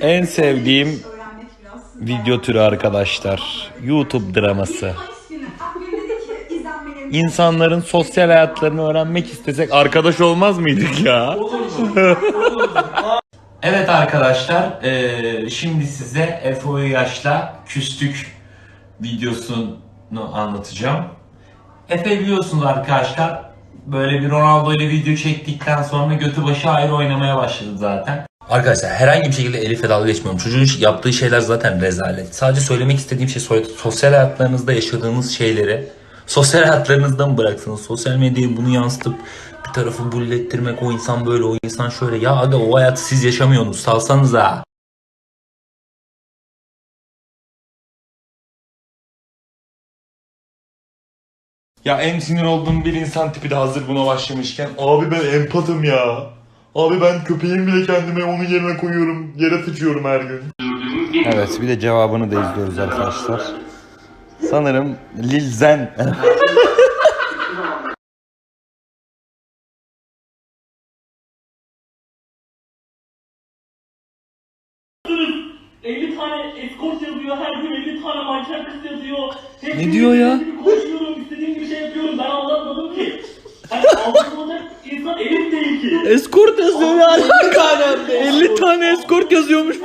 En sevdiğim video türü arkadaşlar. YouTube draması. İnsanların sosyal hayatlarını öğrenmek istesek arkadaş olmaz mıydık ya? evet arkadaşlar, eee, şimdi size Efe Yaş'la küstük videosunu anlatacağım. Efe biliyorsunuz arkadaşlar, böyle bir Ronaldo ile video çektikten sonra götü başı ayrı oynamaya başladı zaten. Arkadaşlar herhangi bir şekilde Elif'le dalga geçmiyorum. Çocuğun yaptığı şeyler zaten rezalet. Sadece söylemek istediğim şey sosyal hayatlarınızda yaşadığınız şeyleri sosyal hayatlarınızda mı bıraksınız? Sosyal medyaya bunu yansıtıp bir tarafı bullettirmek o insan böyle o insan şöyle. Ya aga o hayatı siz yaşamıyorsunuz salsanıza. Ya en sinir olduğum bir insan tipi de hazır buna başlamışken abi ben empatım ya. Abi ben köpeğim bile kendime onun yerine koyuyorum. Yere sıçıyorum her gün. Evet bir de cevabını da izliyoruz arkadaşlar. Sanırım Lil Zen. 50 tane eskort yazıyor, her gün 50 tane manken kız yazıyor. Ne diyor ya? Konuşuyorum, istediğim gibi şey yapıyorum. Ben anlatmadım ki. Hani aldatılacak insan Elif değil ki. Eskort 50 tane, 50 tane eskort yazıyormuş.